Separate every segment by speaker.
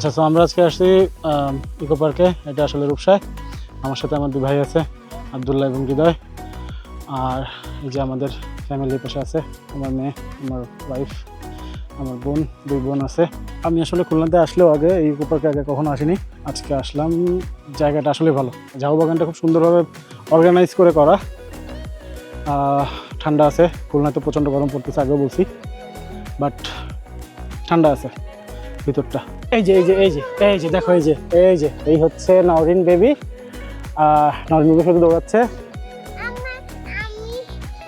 Speaker 1: আচ্ছা তো আমরা আজকে আসছি ইকো পার্কে। এটা আসলে রূপসায়। আমার সাথে আমার দুই ভাই আছে, আবদুল্লাহ এবং হৃদয়। আর এই যে আমাদের ফ্যামিলির পাশে আছে আমার মেয়ে, আমার ওয়াইফ আমার বোন, দুই বোন আছে। আমি আসলে খুলনাতে আসলেও আগে এই ইকো পার্কে আগে কখনো আসিনি। আজকে আসলাম, জায়গাটা আসলে ভালো। ঝাউ বাগানটা খুব সুন্দরভাবে অর্গানাইজ করে করা। ঠান্ডা আছে খুলনাতে প্রচণ্ড গরম পড়তেছে, আগেও বলছি। বাট ঠান্ডা আছে, ভিতরটা। এই যে এই যে এই যে এই যে দেখো এই যে এই যে এই হচ্ছে নরিন বেবি। নরিন বেবি শুধু দৌড়াচ্ছে।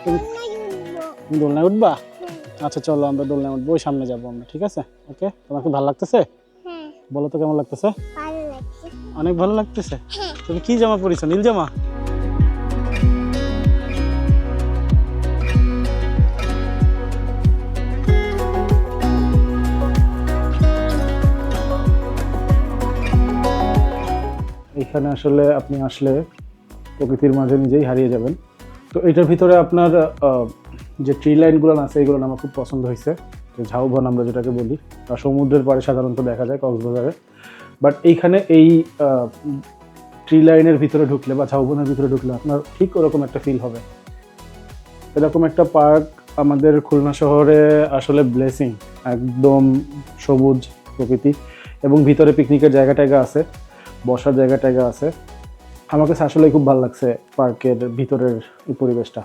Speaker 1: তুমি দোলনায় উঠবা? আচ্ছা চলো আমরা দোলনায় উঠবো ওই সামনে যাব আমরা ঠিক আছে? ওকে তোমার কি ভালো লাগতেছে?
Speaker 2: হ্যাঁ।
Speaker 1: বলো তো কেমন লাগতেছে? অনেক ভালো লাগতেছে? তুমি কি জামা পরিছো? নীল জামা? এখানে আসলে আপনি আসলে প্রকৃতির মাঝে নিজেই হারিয়ে যাবেন। তো এটার ভিতরে আপনার যে ট্রি লাইনগুলো আছে, এগুলো আমার খুব পছন্দ হয়েছে। ঝাউবন আমরা যেটাকে বলি, বা সমুদ্রের পাড়ে সাধারণত দেখা যায় কক্সবাজারে। বাট এইখানে এই ট্রি লাইনের ভিতরে ঢুকলে বা ঝাউবনের ভিতরে ঢুকলে আপনার ঠিক ওরকম একটা ফিল হবে। এরকম একটা পার্ক আমাদের খুলনা শহরে আসলে ব্লেসিং একদম সবুজ প্রকৃতি। এবং ভিতরে পিকনিকের জায়গা টায়গা আছে। বসার জায়গা টায়গা আছে। আমার কাছে আসলে খুব ভালো লাগছে পার্কের ভিতরের এই পরিবেশটা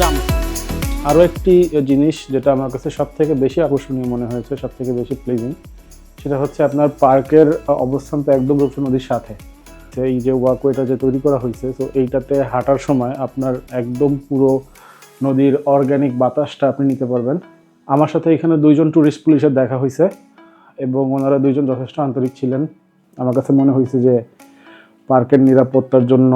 Speaker 1: জাম আরও একটি জিনিস যেটা আমার কাছে সব থেকে বেশি আকর্ষণীয় মনে হয়েছে সব থেকে বেশি প্লেজিং সেটা হচ্ছে আপনার পার্কের অবস্থান তো একদম রূপসা নদীর সাথে। এই যে ওয়াকওয়েটা যে তৈরি করা হয়েছে, তো এইটাতে হাঁটার সময় আপনার একদম পুরো নদীর অর্গ্যানিক বাতাসটা আপনি নিতে পারবেন। আমার সাথে এখানে দুইজন ট্যুরিস্ট পুলিশের দেখা হয়েছে এবং ওনারা দুইজন যথেষ্ট আন্তরিক ছিলেন। আমার কাছে মনে হয়েছে যে পার্কের নিরাপত্তার জন্য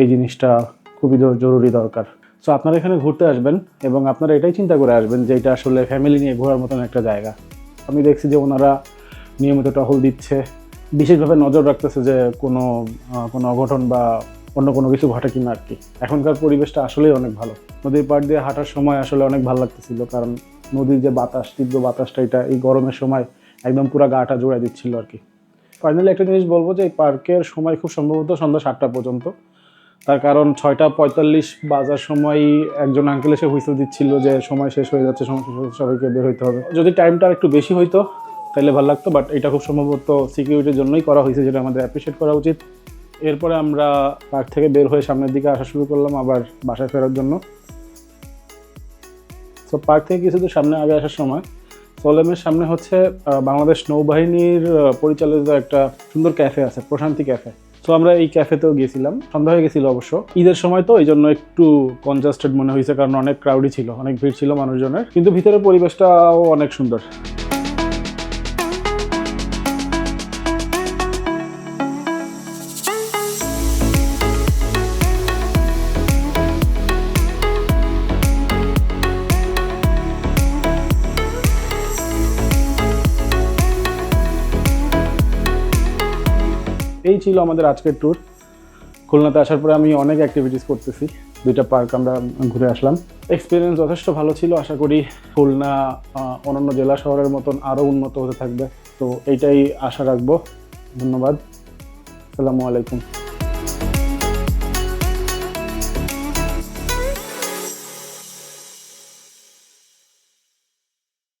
Speaker 1: এই জিনিসটা খুবই জরুরি দরকার। সো আপনারা এখানে ঘুরতে আসবেন এবং আপনারা এটাই চিন্তা করে আসবেন যে এটা আসলে ফ্যামিলি নিয়ে ঘোরার মতন একটা জায়গা। আমি দেখছি যে ওনারা নিয়মিত টহল দিচ্ছে। বিশেষভাবে নজর রাখতেছে যে কোনো কোনো অঘটন বা অন্য কোনো কিছু ঘটে কিনা আর কি। এখনকার পরিবেশটা আসলেই অনেক ভালো। নদীর পাড় দিয়ে হাঁটার সময় আসলে অনেক ভালো লাগতেছিল কারণ নদীর যে বাতাস, তীব্র বাতাসটা এটা এই গরমের সময় একদম পুরো গাটা জোড়ায় দিচ্ছিল আর কি। ফাইনালি একটা জিনিস বলব যে এই পার্কের সময় খুব সম্ভবত সন্ধ্যা সাতটা পর্যন্ত। তার কারণ ছয়টা পঁয়তাল্লিশ বাজার সময় একজন আঙ্কেল এসে হুইসেল দিচ্ছিল যে সময় শেষ হয়ে যাচ্ছে, সময় শেষ হয়ে সবাইকে বের হইতে হবে। যদি টাইমটা একটু বেশি হইতো তাহলে ভালো লাগতো বাট এটা খুব সম্ভবত সিকিউরিটির জন্যই করা হয়েছে, যেটা আমাদের অ্যাপ্রিসিয়েট করা উচিত। এরপরে আমরা পার্ক থেকে বের হয়ে সামনের দিকে আসা শুরু করলাম আবার বাসায় ফেরার জন্য। সো পার্ক থেকে কিছু দূর সামনে আগে আসার সময় সোলেমের সামনে হচ্ছে বাংলাদেশ নৌবাহিনীর পরিচালিত একটা সুন্দর ক্যাফে আছে, প্রশান্তি ক্যাফে তো আমরা এই ক্যাফেতেও গিয়েছিলাম। সন্ধ্যা হয়ে গেছিল অবশ্য। ঈদের সময় তো এই জন্য একটু কনজাস্টেড মনে হয়েছে, কারণ অনেক ক্রাউডই ছিল, অনেক ভিড় ছিল মানুষজনের। কিন্তু ভিতরের পরিবেশটাও অনেক সুন্দর। এই ছিল আমাদের আজকের ট্যুর খুলনাতে আসার পরে আমি অনেক অ্যাক্টিভিটিস করতেছি। দুইটা পার্ক আমরা ঘুরে আসলাম। এক্সপিরিয়েন্স যথেষ্ট ভালো ছিল, আশা করি খুলনা অন্যান্য জেলা শহরের মতন আরও উন্নত হতে থাকবে। তো এইটাই আশা রাখব। ধন্যবাদ। আসসালামু আলাইকুম।